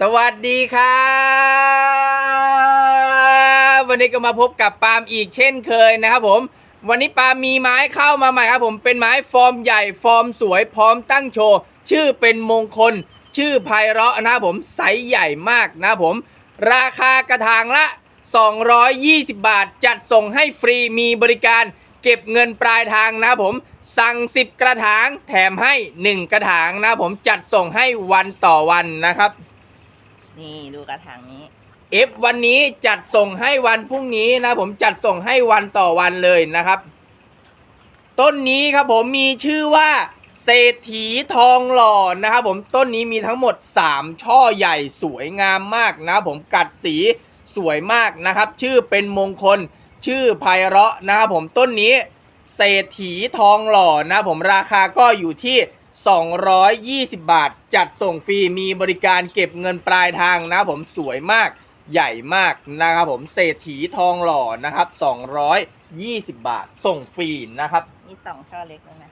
สวัสดีครับวันนี้ก็มาพบกับปาล์มอีกเช่นเคยนะครับผม วันนี้ปาล์มมีไม้เข้ามาใหม่ครับผมเป็นไม้ฟอร์มใหญ่ฟอร์มสวยพร้อมตั้งโชว์ชื่อเป็นมงคล ชื่อไพเราะนะครับผมไซส์ใหญ่มากนะครับผม ราคากระถางละ 220 บาท จัดส่งให้ฟรีมีบริการเก็บเงินปลายทางนะครับผมสั่ง 10 กระถางแถมให้ 1 กระถางนะครับผมจัดส่งให้วันต่อวันนะครับ นี่ดูกระถางนี้ เอฟวันนี้จัดส่งให้วันพรุ่งนี้นะผมจัดส่งให้วันต่อวันเลยนะครับ ต้นนี้ครับผมมีชื่อว่าเศรษฐีทองหล่อนะครับผมต้นนี้มีทั้งหมด 3 ช่อใหญ่สวยงามมากนะผมกัดสีสวยมากนะครับ ชื่อเป็นมงคล ชื่อไพเราะนะครับผมต้นนี้ เศรษฐีทองหล่อนะผมราคาก็อยู่ที่ 220 บาท จัดส่งฟรีมีบริการเก็บเงินปลายทางนะครับผมสวยมากใหญ่มากนะครับผมเศรษฐีทองหล่อนะครับ 220 บาทส่งฟรีนะครับ มีสองช่อเล็กแล้วนะ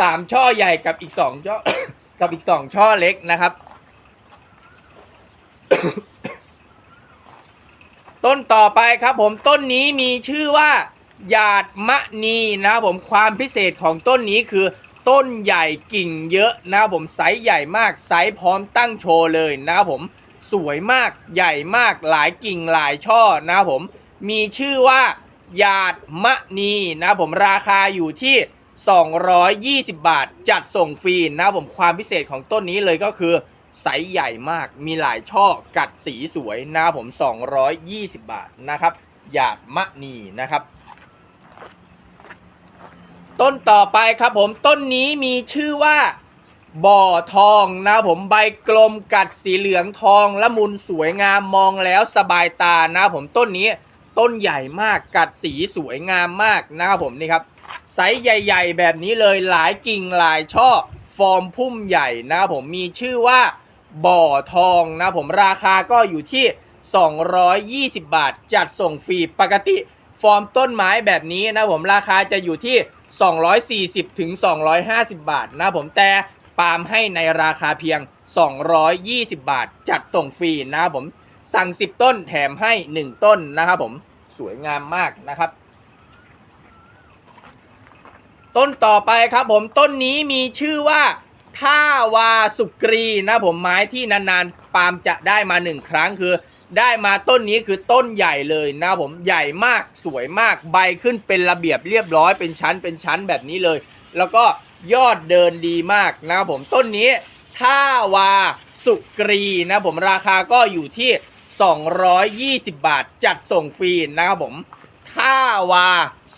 สามช่อใหญ่กับอีกสองช่อ กับอีกสองช่อเล็กนะครับ ต้นต่อไปครับผมต้นนี้มีชื่อว่าหยาดมะนีนะครับผมความพิเศษของต้นนี้คือ ต้นใหญ่กิ่งเยอะนะครับผมไซส์ใหญ่มากไซส์พร้อมตั้งโชว์เลยนะครับผมสวยมากใหญ่มากหลายกิ่งหลายช่อนะครับผมมีชื่อว่าหยาดมะนีนะครับผมราคาอยู่ที่ 220 บาทจัดส่งฟรีนะครับผมความพิเศษของต้นนี้เลยก็คือไซส์ใหญ่มากมีหลายช่อกัดสีสวยนะครับผม 220 บาทนะครับหยาดมะนีนะครับ ต้นต่อไปครับผมต้นนี้มีชื่อว่าบ่อทองนะผมใบกลมกัดสีเหลืองทองละมุนสวยงามมองแล้วสบายตานะผมต้นนี้ต้นใหญ่มากกัดสีสวยงามมากนะครับผมนี่ครับไซส์ใหญ่ ๆ แบบนี้เลยหลายกิ่งหลายช่อฟอร์มพุ่มใหญ่นะครับผมมีชื่อว่าบ่อทองนะผมราคาก็อยู่ที่ 220 บาท จัดส่งฟรีปกติ ฟอร์มต้นไม้แบบนี้นะผมราคาจะอยู่ที่ 240ถึง250 บาทนะผมแต่ปาล์มให้ในราคาเพียง 220 บาท จัดส่งฟรีนะผมสั่ง 10 ต้นแถมให้ 1 ต้นนะครับผมสวยงามมากนะครับ ต้นต่อไปครับผมต้นนี้มีชื่อว่าท่าวาสุกรีนะผมไม้ที่นานๆ ปาล์มจะได้มาหนึ่งครั้งคือ ได้มาต้นนี้คือต้นใหญ่เลยนะผมใหญ่มากสวยมากใบขึ้นเป็นระเบียบเรียบร้อยเป็นชั้นเป็นชั้นแบบนี้เลย แล้วก็ยอดเดินดีมากนะผมต้นนี้ท่าวาสุกรีนะผมราคาก็อยู่ที่ 220 บาทจัดส่งฟรีนะครับผมท่าวา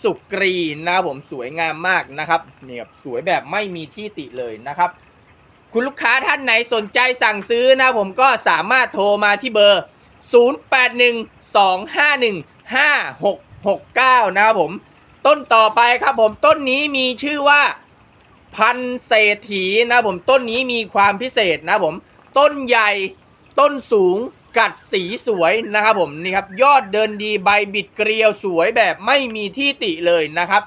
สุกรีนะครับผมสวยงามมากนะครับนี่ครับสวยแบบไม่มีที่ติเลยนะครับคุณลูกค้าท่านไหนสนใจสั่งซื้อนะผมก็สามารถโทรมาที่เบอร์ 0812515669 นะครับผม ต้นต่อไปครับผมต้นนี้มีชื่อว่าพันเศรษฐีนะครับผมต้นนี้มีความพิเศษนะครับผม ต้นใหญ่ต้นสูงกัดสีสวยนะครับผมนี่ครับยอดเดินดีใบบิดเกลียวสวยแบบไม่มีที่ติเลยนะครับ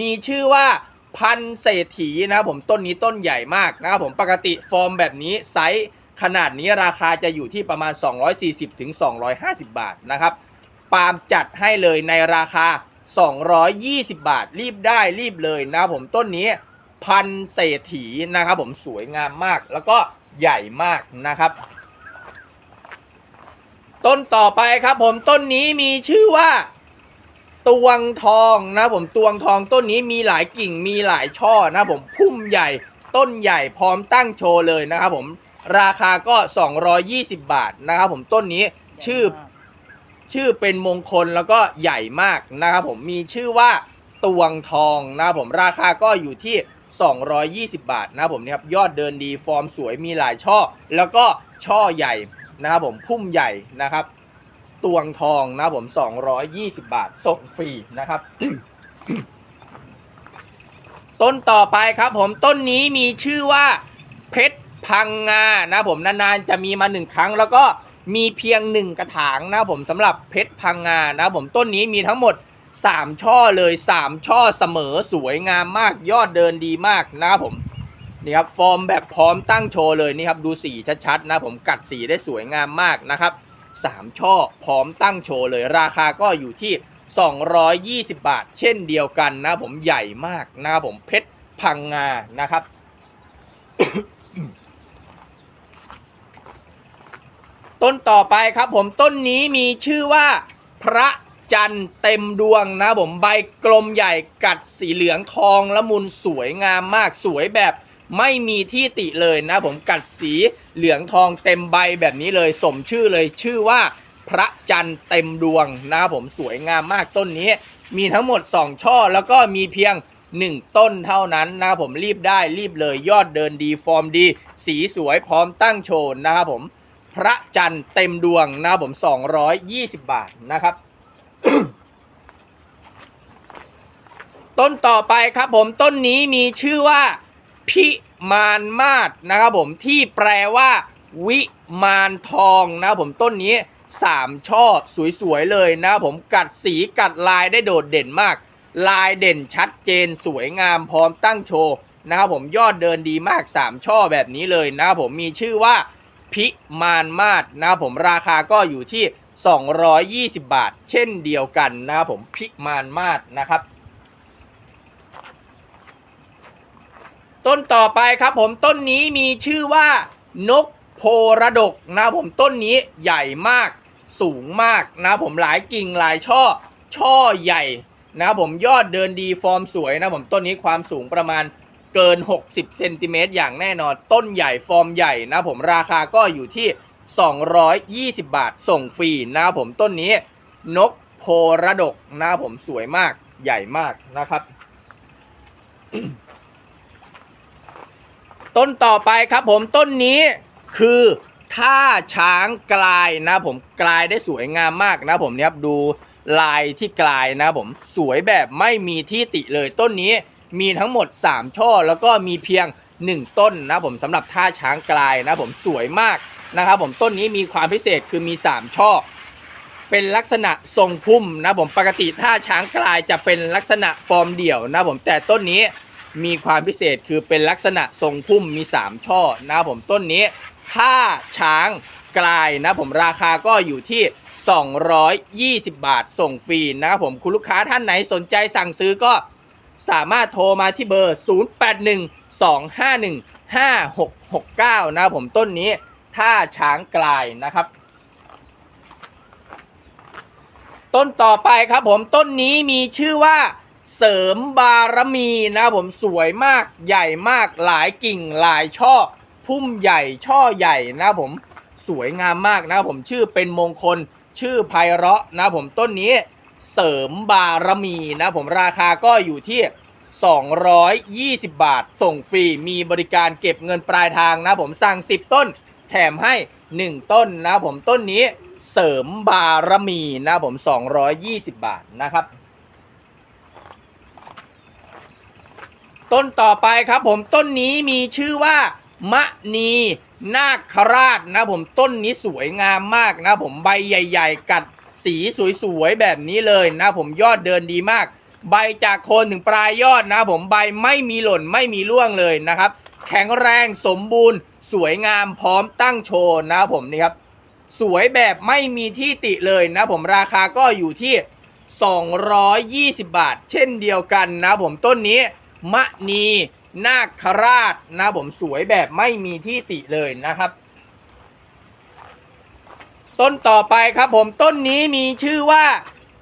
มีชื่อว่าพันเศรษฐีนะครับผมต้นนี้ต้นใหญ่มากนะครับผมปกติฟอร์มแบบนี้ไซส์ ขนาดนี้ราคาจะอยู่ที่ประมาณ 240ถึง250 บาทนะครับ ปาล์มจัดให้เลยในราคา 220 บาท รีบได้รีบเลยนะครับผมต้นนี้พันเศรษฐีนะครับผมสวยงามมาก แล้วก็ใหญ่มากนะครับ ต้นต่อไปครับผมต้นนี้มีชื่อว่า ตวงทองนะผมตวงทองต้นนี้มีหลายกิ่งมีหลายช่อนะผมพุ่มใหญ่ต้นใหญ่พร้อมตั้งโชว์เลยนะครับผม ราคาก็ 220 บาทนะครับผมต้นนี้ชื่อชื่อเป็นมงคลแล้วก็ใหญ่มากนะครับผมมีชื่อว่าตวงทองนะครับผมราคาก็อยู่ที่ 220 บาทนะครับผมนี่ครับยอดเดินดีฟอร์มสวยมีหลายช่อ แล้วก็ช่อใหญ่นะครับผมพุ่มใหญ่นะครับ ตวงทองนะครับผม 220 บาทส่งฟรีนะครับ ต้นต่อไปครับผมต้นนี้มีชื่อว่าเพชร พังงานะผมนานๆจะมีมาหนึ่งครั้ง แล้วก็มีเพียงหนึ่งกระถางนะผมสำหรับเพชรพังงานะผมต้นนี้มีทั้งหมด 3 ช่อเลย 3 ช่อเสมอสวยงามมากยอดเดินดีมากนะผมนี่ครับฟอร์มแบบพร้อมตั้งโชว์เลยนี่ครับดูสีชัดๆนะผมกัดสีได้สวยงามมากนะครับสามช่อพร้อมตั้งโชว์เลยราคาก็อยู่ที่ 220 บาท เช่นเดียวกันนะผมใหญ่มากนะครับผมเพชรพังงานะครับ ต้นต่อไปครับผมต้นนี้มีชื่อว่า พระจันทร์เต็มดวงนะผมใบกลมใหญ่กัดสีเหลืองทองละมุนสวยงามมากสวยแบบไม่มีที่ติเลยนะผมกัดสีเหลืองทองเต็มใบแบบนี้เลยสมชื่อเลยชื่อว่าพระจันทร์เต็มดวงนะผมสวยงามมากต้นนี้ มีทั้งหมด 2 ช่อแล้วก็มีเพียง 1 ต้นเท่านั้นนะผมรีบได้รีบเลยยอดเดินดีฟอร์มดี สีสวยพร้อมตั้งโชว์นะครับผม พระจันทร์เต็มดวงนะครับผม 220 บาทนะครับ ต้นต่อไปครับผมต้นนี้มีชื่อว่าพิมานมาศนะครับผมที่แปลว่า วิมานทองนะผมต้นนี้3ช่อสวยๆเลยนะผมกัดสีกัดลายได้โดดเด่นมาก ลายเด่นชัดเจนสวยงามพร้อมตั้งโชว์นะครับผมยอดเดินดีมาก 3 ช่อแบบนี้เลยนะครับผมมีชื่อว่า พิมานมาศนะครับผมราคาก็อยู่ที่ 220 บาท เช่นเดียวกันนะครับผมพิมานมาศนะครับ ต้นต่อไปครับผมต้นนี้มีชื่อว่านกโพระดกนะครับผมต้นนี้ใหญ่มากสูงมากนะครับผมหลายกิ่งหลายช่อช่อใหญ่นะครับผมยอดเดินดีฟอร์มสวยนะครับผมต้นนี้ความสูงประมาณ เกิน 60เซนติเมตรอย่างแน่นอน ต้นใหญ่ฟอร์มใหญ่นะผมราคาก็อยู่ที่ 220 บาทส่งฟรีนะครับผมต้นนี้นกโพระดกนะผมสวยมากใหญ่มากนะครับ ต้นต่อไปครับผมต้นนี้คือท่าช้างกลายนะผมกลายได้สวยงามมากนะผมเนี่ยครับดูลายที่กลายนะผมสวยแบบไม่มีที่ติเลยต้นนี้ มีทั้งหมด 3 ช่อ แล้วก็มีเพียง 1 ต้นนะผมสำหรับท่าช้างกลายนะผมสวยมากนะครับผมต้นนี้มีความพิเศษคือมี 3 ช่อ เป็นลักษณะทรงพุ่มนะผมปกติท่าช้างกลายจะเป็นลักษณะฟอร์มเดี่ยวนะผมแต่ต้นนี้มีความพิเศษคือเป็นลักษณะทรงพุ่มมี 3 ช่อนะครับผมต้นนี้ถ้าช้างกลายนะผมราคาก็อยู่ที่220 บาทส่งฟรีนะครับผมคุณลูกค้าท่านไหนสนใจสั่งซื้อก็ สามารถโทรมาที่เบอร์ 0812515669 นะครับผมต้นนี้ถ้าช้างกลายนะครับ ต้นต่อไปครับผมต้นนี้มีชื่อว่าเสริมบารมีนะผมสวยมากใหญ่มากหลายกิ่งหลายช่อ พุ่มใหญ่ช่อใหญ่นะผมสวยงามมากนะผมชื่อเป็นมงคลชื่อไพเราะนะผมต้นนี้ เสริมบารมีนะผมราคาก็อยู่ที่ 220 บาท ส่งฟรี มีบริการเก็บเงินปลายทางนะผมสั่ง 10 ต้น แถมให้ 1 ต้นนะผมต้นนี้เสริมบารมีนะครับผม 220 บาทนะครับ ต้นต่อไปครับผมต้นนี้มีชื่อว่ามะนีนาคราชนะผมต้นนี้สวยงามมากนะผมใบใหญ่ ๆ กัด สีสวยๆแบบนี้เลยนะผมยอดเดินดีมาก ใบจากโคนถึงปลายยอดนะผมใบไม่มีหล่นไม่มีร่วงเลยนะครับ แข็งแรงสมบูรณ์ สวยงามพร้อมตั้งโชว์นะผมนี่ครับสวยแบบไม่มีที่ติเลยนะผมราคาก็อยู่ที่ 220 บาท เช่นเดียวกันนะผมต้นนี้มะนีนาคราชนะผมสวยแบบไม่มีที่ติเลยนะครับ ต้นต่อไปครับผมต้นนี้มีชื่อว่า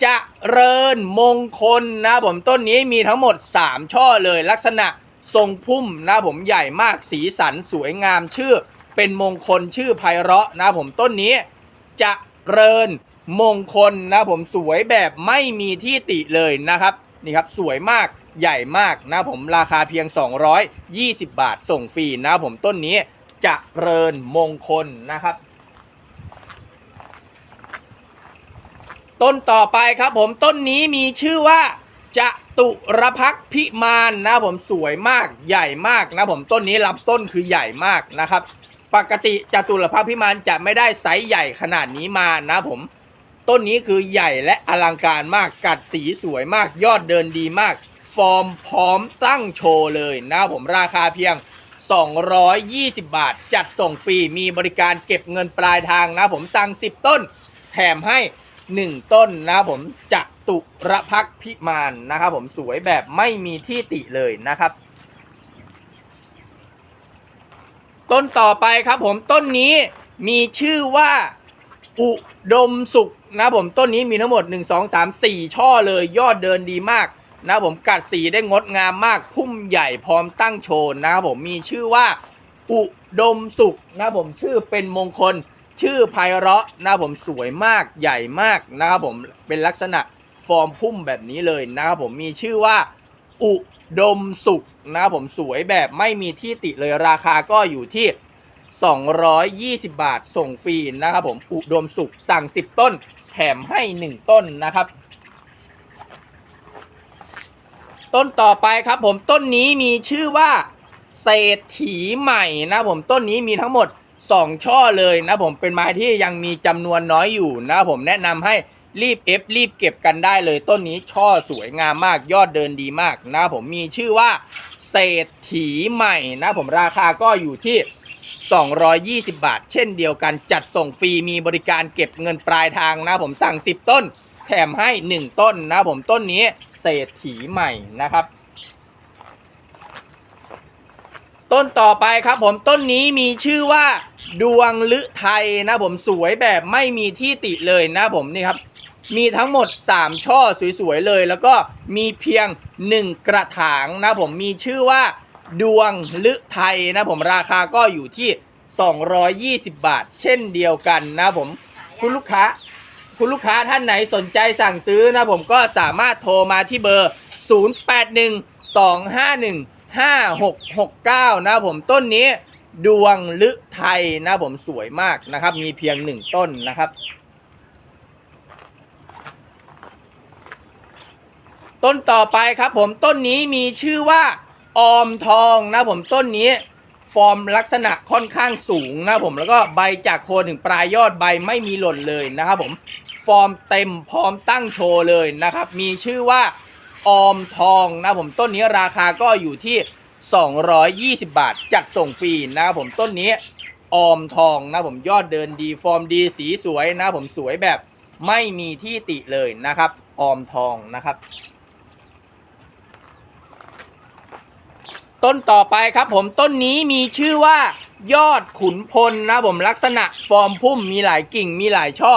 จะเริญมงคลนะผมต้นนี้มีทั้งหมด 3 ช่อเลยลักษณะทรงพุ่มนะผมใหญ่มากสีสันสวยงามชื่อ เป็นมงคลชื่อไพเราะนะผมต้นนี้ จะเริญมงคลนะผมสวยแบบไม่มีที่ติเลยนะครับนี่ครับสวยมากใหญ่มากนะผมราคาเพียง 220 บาทส่งฟรีนะผมต้นนี้จะเริญมงคลนะครับ ต้นต่อไปครับผมต้นนี้มีชื่อว่าจตุรพักพิมานนะผมสวยมากใหญ่มากนะผมต้นนี้ลำต้นคือใหญ่มากนะครับ ปกติจตุรพักพิมานจะไม่ได้ไซส์ใหญ่ขนาดนี้มานะผม ต้นนี้คือใหญ่และอลังการมากกัดสีสวยมากยอดเดินดีมาก ฟอร์มพร้อมตั้งโชว์เลยนะผมราคาเพียง 220 บาท จัดส่งฟรีมีบริการเก็บเงินปลายทางนะผมสั่ง 10 ต้น แถมให้ 1ต้นนะผมจะตุระพักพิมานนะครับผมสวยแบบไม่มีที่ติเลยนะครับ ต้นต่อไปครับผมต้นนี้มีชื่อว่าอุดมสุขนะผมต้นนี้มีทั้งหมด 1 2 3 4 ช่อเลยยอดเดินดีมากนะผมกัดสีได้งดงามมาก พุ่มใหญ่พร้อมตั้งโชนนะครับผมมีชื่อว่า อุดมสุขนะผมชื่อเป็นมงคล ชื่อไพเราะนะผมสวยมากใหญ่มากนะครับผมเป็นลักษณะฟอร์มพุ่มแบบนี้เลยนะครับผมมีชื่อว่า อุดมสุขนะครับผมสวยแบบไม่มีที่ติเลยราคาก็อยู่ที่ 220 บาทส่งฟรีนะครับผมอุดมสุขสั่ง 10 ต้น แถมให้ 1 ต้นนะครับ ต้นต่อไปครับผมต้นนี้มีชื่อว่าเศรษฐีใหม่นะผมต้นนี้มีทั้งหมด 2ช่อเลยนะผมเป็นไม้ที่ยังมีจำนวนน้อยอยู่นะผมแนะนำให้รีบเอฟรีบเก็บกันได้เลยต้นนี้ช่อสวยงามมากยอดเดินดีมากนะผมมีชื่อว่าเศรษฐีใหม่นะผมราคาก็อยู่ที่ 220 บาท เช่นเดียวกันจัดส่งฟรีมีบริการเก็บเงินปลายทางนะผมสั่ง 10 ต้น แถมให้ 1 ต้นนะผมต้นนี้เศรษฐีใหม่นะครับ ต้นต่อไปครับผมต้นนี้มีชื่อว่า ดวงลึไทยนะผมสวยแบบไม่มีที่ติเลยนะผมนี่ครับ มีทั้งหมด 3 ช่อสวยๆเลย แล้วก็มีเพียง 1 กระถางนะผมมีชื่อว่า ดวงลึไทยนะผมราคาก็อยู่ที่ 220 บาท เช่นเดียวกันนะผมคุณลูกค้า คุณลูกค้าท่านไหนสนใจสั่งซื้อนะผมก็สามารถโทรมาที่เบอร์ 0812515669 นะผมต้นนี้ดวงลึไทยนะผมสวยมากนะครับ มีเพียงหนึ่งต้นนะครับ ต้นต่อไปครับผมต้นนี้มีชื่อว่าออมทองนะผมต้นนี้ฟอร์มลักษณะค่อนข้างสูงนะผมแล้วก็ใบจากโคนถึงปลายยอดใบไม่มีหล่นเลยนะครับผมฟอร์มเต็มพร้อมตั้งโชว์เลยนะครับ มีชื่อว่า ออมทองนะผมต้นนี้ราคาก็อยู่ที่ 220 บาท จัดส่งฟรีนะครับผมต้นนี้ออมทองนะผมยอดเดินดีฟอร์มดีสีสวยนะผมสวยแบบไม่มีที่ติเลยนะครับออมทองนะครับ ต้นต่อไปครับผมต้นนี้มีชื่อว่ายอดขุนพลนะผมลักษณะฟอร์มพุ่มมีหลายกิ่งมีหลายช่อ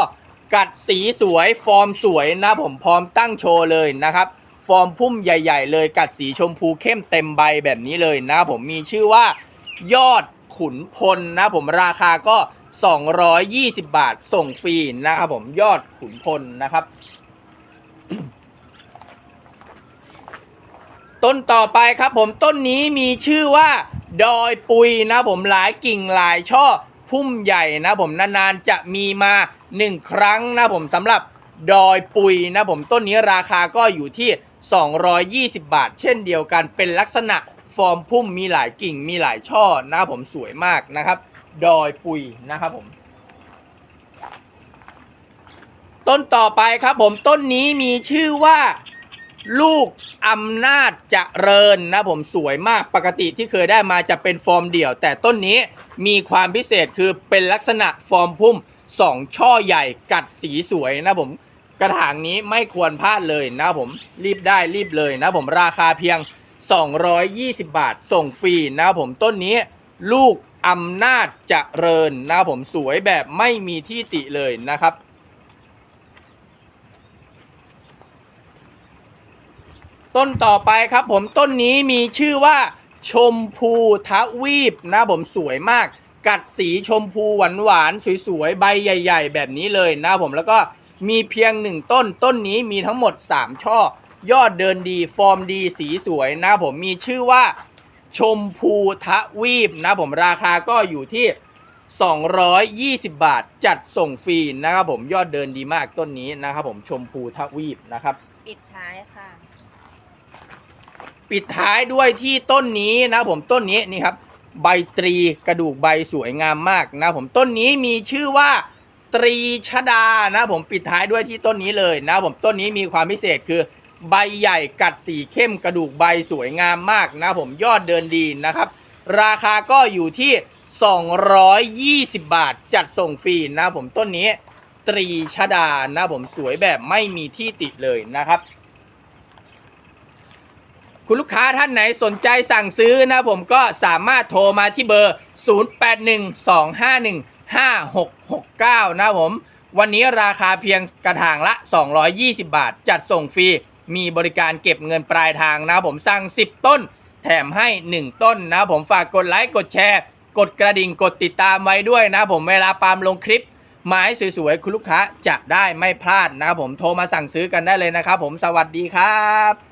กัดสีสวยฟอร์มสวยนะผมพร้อมตั้งโชว์เลยนะครับ ฟอร์มพุ่มใหญ่ ๆ เลยกัดสีชมพูเข้มเต็มใบแบบนี้เลยนะผมมีชื่อว่ายอดขุนพลนะผมราคาก็ 220 บาทส่งฟรีนะครับผมยอดขุนพลนะครับ ต้นต่อไปครับผมต้นนี้มีชื่อว่า ดอยปุยนะผมหลายกิ่งหลายช่อพุ่มใหญ่นะผมนานๆจะมีมาหนึ่งครั้งนะผมสำหรับดอยปุยนะผมต้นนี้ราคาก็อยู่ที่ 220 บาท เช่นเดียวกันเป็นลักษณะฟอร์มพุ่มมีหลายกิ่งมีหลายช่อนะครับผมสวยมากนะครับ ดอยปุยนะครับผม ต้นต่อไปครับผมต้นนี้มีชื่อว่าลูกอำนาจเจริญนะผมสวยมากปกติที่เคยได้มาจะเป็นฟอร์มเดี่ยว แต่ต้นนี้มีความพิเศษคือเป็นลักษณะฟอร์มพุ่มสองช่อใหญ่กัดสีสวยนะผม กระถางนี้ไม่ควรพลาดเลยนะผมรีบได้รีบเลยนะผมราคาเพียง 220 บาท ส่งฟรีนะผมต้นนี้ลูกอำนาจจเจริญนะผมสวยแบบไม่มีที่ติเลยนะครับ ต้นต่อไปครับผมต้นนี้มีชื่อว่า ชมพูทวีปนะผมสวยมาก กัดสีชมพูหวานๆสวยๆ ใบใหญ่ ๆ แบบนี้เลยนะผมแล้วก็ มีเพียงหนึ่งต้นต้นนี้มีทั้งหมด 3 ช่อ ยอดเดินดี ฟอร์มดีสีสวยนะผมมีชื่อว่าชมพูทวีปนะผมราคาก็อยู่ที่ 220 บาทจัดส่งฟรีนะครับผมยอดเดินดีมากต้นนี้นะครับผมชมพูทวีปนะครับ ปิดท้ายค่ะ ปิดท้ายด้วยที่ต้นนี้นะผมต้นนี้นี่ครับ ใบตรีกระดูกใบสวยงามมากนะผมต้นนี้มีชื่อว่า ตรีชดานะผมปิดท้ายด้วยที่ต้นนี้เลยนะผมต้นนี้มีความพิเศษคือใบใหญ่กัดสีเข้มกระดูกใบสวยงามมากนะผมยอดเดินดีนะครับ ราคาก็อยู่ที่ 220 บาทจัดส่งฟรีนะผมต้นนี้ตรีชดานะผมสวยแบบไม่มีที่ติเลยนะครับ คุณลูกค้าท่านไหนสนใจสั่งซื้อนะผมก็สามารถโทรมาที่เบอร์ 5669 นะผม วันนี้ราคาเพียงกระถางละ 220 บาท จัดส่งฟรี มีบริการเก็บเงินปลายทางนะผมสั่ง 10 ต้น แถมให้ 1 ต้นนะผมฝากกดไลค์กดแชร์ กดกระดิ่งกดติดตามไว้ด้วยนะผมเวลาปาล์มลงคลิปไม้สวยๆ คุณลูกค้าจะได้ไม่พลาดนะครับผมโทรมาสั่งซื้อกันได้เลยนะครับผมสวัสดีครับ